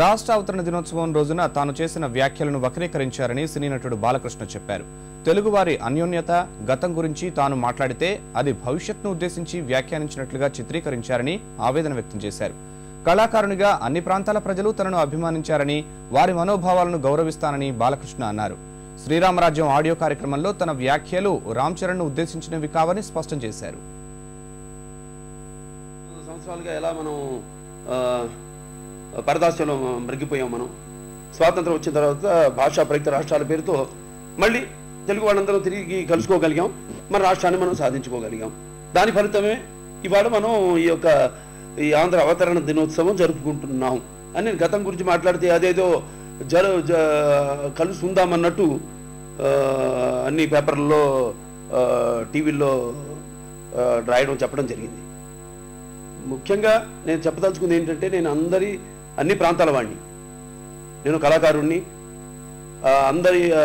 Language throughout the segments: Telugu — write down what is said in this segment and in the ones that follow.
రాష్ట్ర అవతరణ దినోత్సవం రోజున తాను చేసిన వ్యాఖ్యలను వక్రీకరించారని సినీ నటుడు బాలకృష్ణ చెప్పారు. తెలుగువారి అన్యోన్యత గతం గురించి తాను మాట్లాడితే అది భవిష్యత్ను ఉద్దేశించి వ్యాఖ్యానించినట్లుగా చిత్రీకరించారని ఆవేదన వ్యక్తం చేశారు. కళాకారునిగా అన్ని ప్రాంతాల ప్రజలు తనను అభిమానించారని వారి మనోభావాలను గౌరవిస్తానని బాలకృష్ణ అన్నారు. శ్రీరామరాజ్యం ఆడియో కార్యక్రమంలో తన వ్యాఖ్యలు రామ్ చరణ్ను ఉద్దేశించినవి కావని స్పష్టం చేశారు. సంవత్సరాలుగా ఎలా మనం పరదాస్యంలో మరిగిపోయాం మనం. స్వాతంత్రం వచ్చిన తర్వాత భాషా ప్రయుక్త రాష్ట్రాల పేరుతో మళ్ళీ తెలుగు వాళ్ళందరం తిరిగి కలుసుకోగలిగాం. మన రాష్ట్రాన్ని మనం సాధించుకోగలిగాం. దాని ఫలితమే ఇవాళ మనం ఈ యొక్క ఈ ఆంధ్ర అవతరణ దినోత్సవం జరుపుకుంటున్నాం. అని నేను గతం గురించి మాట్లాడితే అదేదో జరు జ కలుసుందామన్నట్టు ఆ, అన్ని పేపర్లలో ఆ, టీవీల్లో రాయడం చెప్పడం జరిగింది. ముఖ్యంగా నేను చెప్పదలుచుకుంది ఏంటంటే నేను అందరి అన్ని ప్రాంతాల వాడిని నేను కళాకారుణ్ణి. అందరి ఆ,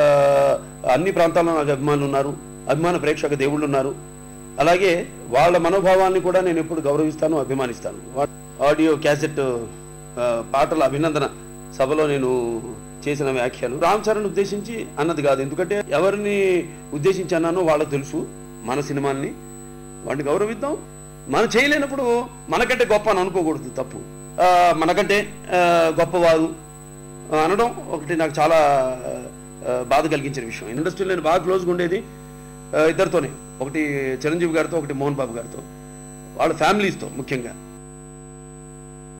అన్ని ప్రాంతాల్లో నాకు అభిమానులు ఉన్నారు. అభిమాన ప్రేక్షక దేవుళ్ళు ఉన్నారు. అలాగే వాళ్ళ మనోభావాన్ని కూడా నేను ఎప్పుడు గౌరవిస్తాను అభిమానిస్తాను. ఆడియో క్యాసెట్ పాటల అభినందన సభలో నేను చేసిన వ్యాఖ్యలు. రామ్ చరణ్ ఉద్దేశించి అన్నది కాదు. ఎందుకంటే ఎవరిని ఉద్దేశించి అన్నానో వాళ్ళకి తెలుసు మన సినిమాల్ని వాడిని గౌరవిద్దాం. మనం చేయలేనప్పుడు మనకంటే గొప్ప అని అనుకోకూడదు తప్పు. మనకంటే గొప్పవారు. అనడం ఒకటి నాకు చాలా బాధ కలిగించిన విషయం. ఇండస్ట్రీలో నేను బాగా క్లోజ్గా ఉండేది ఇద్దరితోనే. ఒకటి చిరంజీవి గారితో ఒకటి మోహన్ బాబు గారితో. వాళ్ళ ఫ్యామిలీస్తో ముఖ్యంగా.